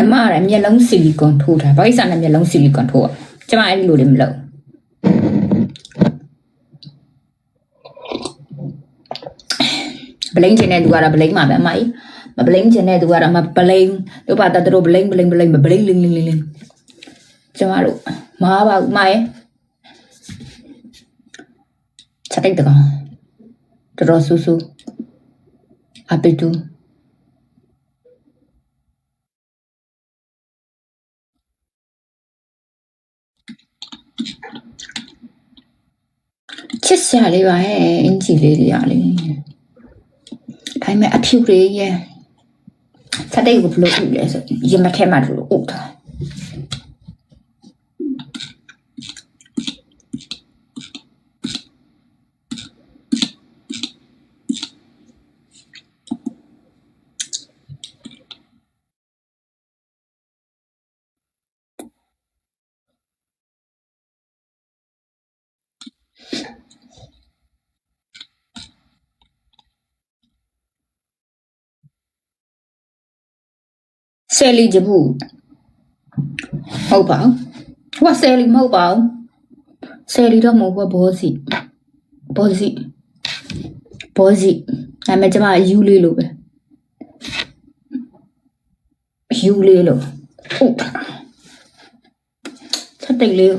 မြမရမျက်လုံးဆီလီကွန်ထိုးတာဘာကိစ္စနဲ့မျက်လုံးဆီလီကွန်ထိုးอ่ะကျမအဲ့ဒီလိုတွေမလုပ်ဘလိန်ချင်တဲ့သူကတော့ဘလိန်မှာပဲအမကြီးမဘလိန်ချင်တဲ့သူကတော့မဘလိန်တို့ပါတတ်တို့ဘလိန်ဘလိန်ဘလိန်ဘလိန်လင်းလင်းလင်းလင်းကျမတို့မဟာပါဘူးအမရဲ့ချက်တိတ်တကောင်တော်တော်ဆူဆူအပိတူ ချစ်စရာလေးပါဟဲ့အင်ဂျီလေးတွေရလေးဒါပေမဲ့အဖြူလေးရဲ့စတဲ့ကိုဘလို့ဥလဲဆိုရင်မထဲမှာလို့ဥတာ ဆယ်လီဂျဘူးဟုတ်ပါဘူးဟိုကဆယ်လီမဟုတ်ပါဘူးဆယ်လီတော့မဟုတ်ဘူးဘောစီဘောစီဘောစီဒါပေမဲ့ကျမယူလေးလို့ပဲယူလေးလို့ဟုတ်ချက်တိတ်လေး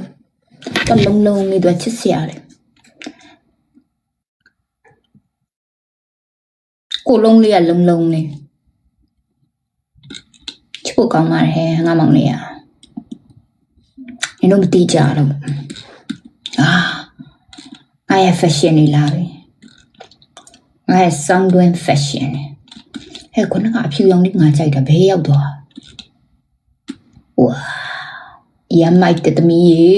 တလုံးလုံးလေးတော့ချစ်စရာလေကိုလုံးလေးကလုံးလုံးလေးချစ် ဖို့ကောင်းပါတယ်ဟဲ့ငါမောင်လေးอ่ะနင်တို့မတိကြတော့ဘူးအာငါရဲ့ fashion နေလာပြီငါရဲ့ sound တွင် fashion ဟဲ့ခုနကအဖြူရောင်လေးငါကြိုက်တာဘယ်ရောက်သွားဝါရမိုက်တဲ့သမီးရေ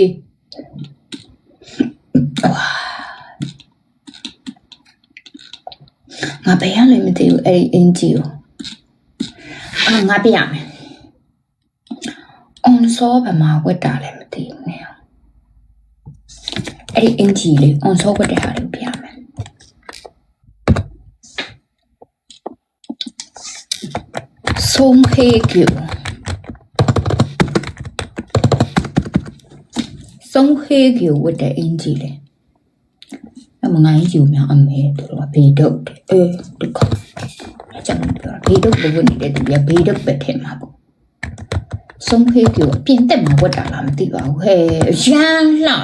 ဝါငါဘယ်ရလဲမသိဘူးအဲ့ဒီအင်ဂျီကိုအာငါပြရမယ် on စောဗမာဝတ်တာလည်းမသိဘူးနဲ့အဲ့ဒီအင်ဂျီလေး on စောဝတ်တဲ့ဟာလေးပြရမယ်ဆုံးဟေကျူဆုံးဟေကျူဝတ်တဲ့အင်ဂျီလေးအမငိုင်းကျူများအမေတို့ကဘေးတော့တယ်အဲဒီကောအကြောင်းပြောဘေးတော့ဘဝနေတဲ့သူကဘေးတော့ပဲထင်မှာပေါ့ ဆုံးဖေးပြောအပြင်တက်မှာဝတ်တာလားမသိပါဘူးဟဲ့ရမ်းလှ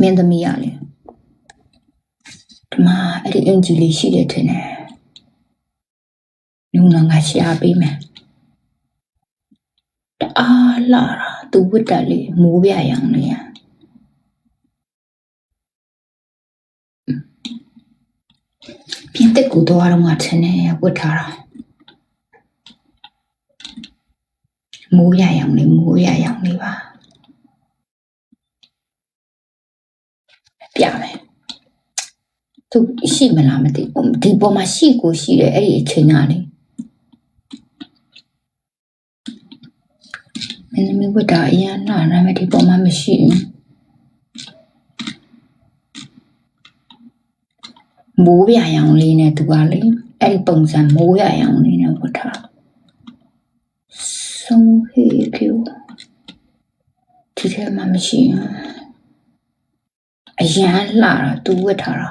မင်းသမီးရလေဒီမှာအဲ့ဒီအင်ဂျီလေးရှိတယ်ထင်တယ်လုံငါရှာပေးမယ်တအားလာတာသူဝတ်တာလေးမိုးပြရအောင်လေပြင်တက်ကူတော့တော့ငါထင်တယ်ဝတ်ထားတာ မိုးရရောင်လေးမိုးရရောင်လေးပါပြမယ်သူရှိမလားမသိဘူးဒီပေါ်မှာရှိကိုရှိတယ်အဲ့ဒီအချိန်ကလေမင်းမဝတ်တာအရင်နာနာမဒီပေါ်မှာမရှိဘူးမိုးရရောင်လေးနဲ့သူကလေအဲ့ဒီပုံစံမိုးရရောင်လေးနဲ့ဝတ်ထား ဆုံးဟေးပြောဒီထဲမှာမရှိဘူးအရန်လှတာသူဝတ်ထားတာ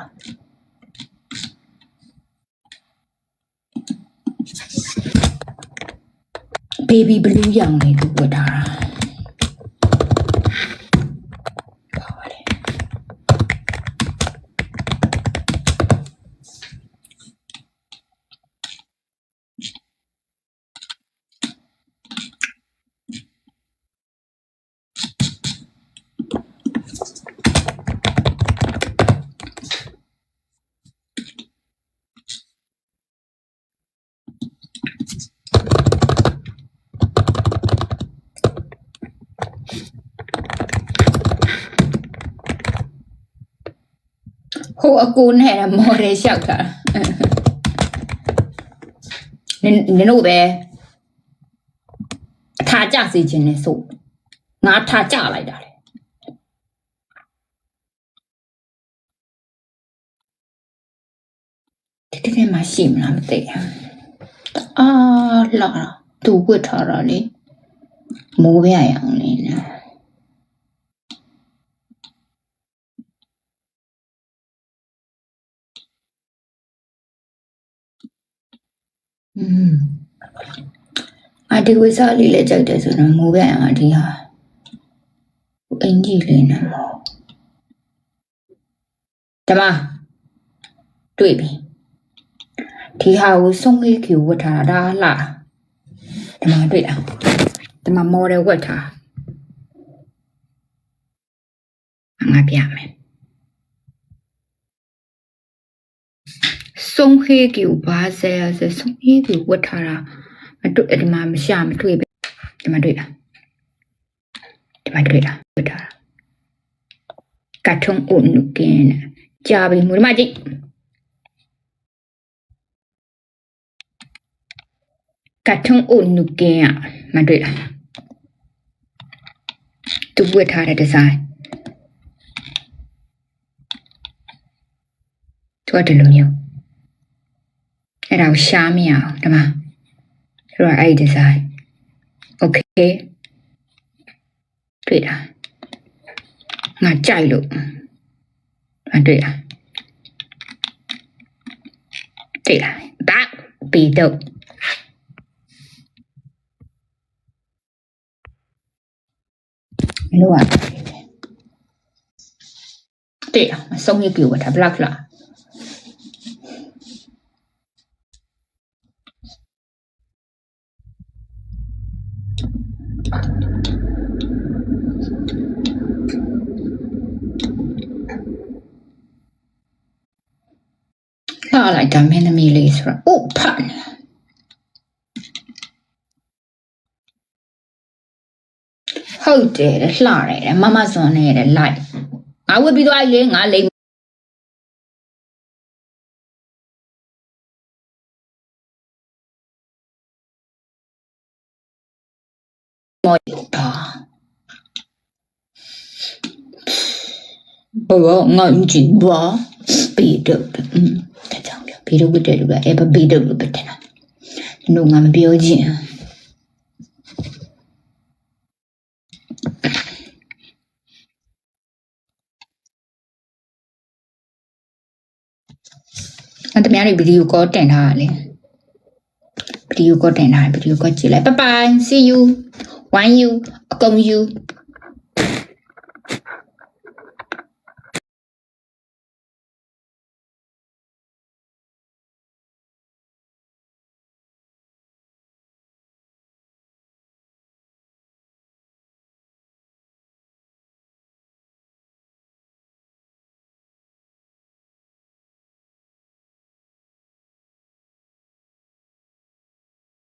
ဘေဘီဘလူးရောင်လေးသူဝတ်ထားတာပါပါလေ ဟိုအကူနဲ့ကမော်ဒယ်လျှောက်တာနင်နင်တို့ပဲအထာကြစေခြင်းနဲ့ဆိုငါထာကြလိုက်တာလေဒီတစ်ထဲမှာရှိမလားမသိဘူးအာလာတာသူဝတ်ထားတာလေမိုးပြရအောင်လေနော် อืมအဒီဝိစားလေးလည်းကြိုက်တယ်ဆိုတော့မိုးပြရအောင်ဒီဟာအင်ကြီးလေးနော်ဓမ္မတွေ့ပြီဒီဟာကိုစုံလေးကျဝတ်ထားတာဒါလားဓမ္မတွေ့လားဓမ္မမော်ဒယ်ဝတ်ထားငါပြမယ် စုံခေးကျဘာဆဲဆဲစုံခေးကျဝတ်ထားတာမတွေ့ဓမ္မမရှာမတွေ့ပဲဓမ္မတွေ့လားဓမ္မတွေ့လားဝတ်ထားတာကတ်ထုံအုန်နုကင်းကြာပြီမူဓမ္မကြည့်ကတ်ထုံအုန်နုကင်းอ่ะမတွေ့လားသူဝတ်ထားတဲ့ဒီဇိုင်းသူကဒီလိုမျိုး အဲ့ဒါကိုရှားမရအောင်ဒီမှာဆိုတော့အဲ့ဒီ design okay တွေ့လားငါကြိုက်လို့အတွေ့လားတွေ့လားဘာပီတော့မလို့อ่ะတွေ့လားအဆုံးရပြီဝတ်တာ black လား လားလာလိုက်တာမင်းသမီးလေးဆိုတော့အိုးဖတ်နေဟုတ်တယ်တဲ့လှတယ်တဲ့မမစွန်နဲ့တဲ့လိုက်ငါဝတ်ပြီးသွားပြီလေငါလိမ်မော်တာဘောငါကြည့်ပါပြီးတော့อืมတကြောင်ပြောပြီးတော့ ဝတ်တယ်လို့လည်းအဲ့ဘပြီးတော့လို့ပဲတင်တာတို့ငါမပြောခြင်းအဲ့တမန်တွေဗီဒီယိုကောတင်ထားတာလေဗီဒီယိုကောတင်ထားတယ်ဗီဒီယိုကောကြည့်လိုက်ဘိုင်ဘိုင် see you one you အကုန် you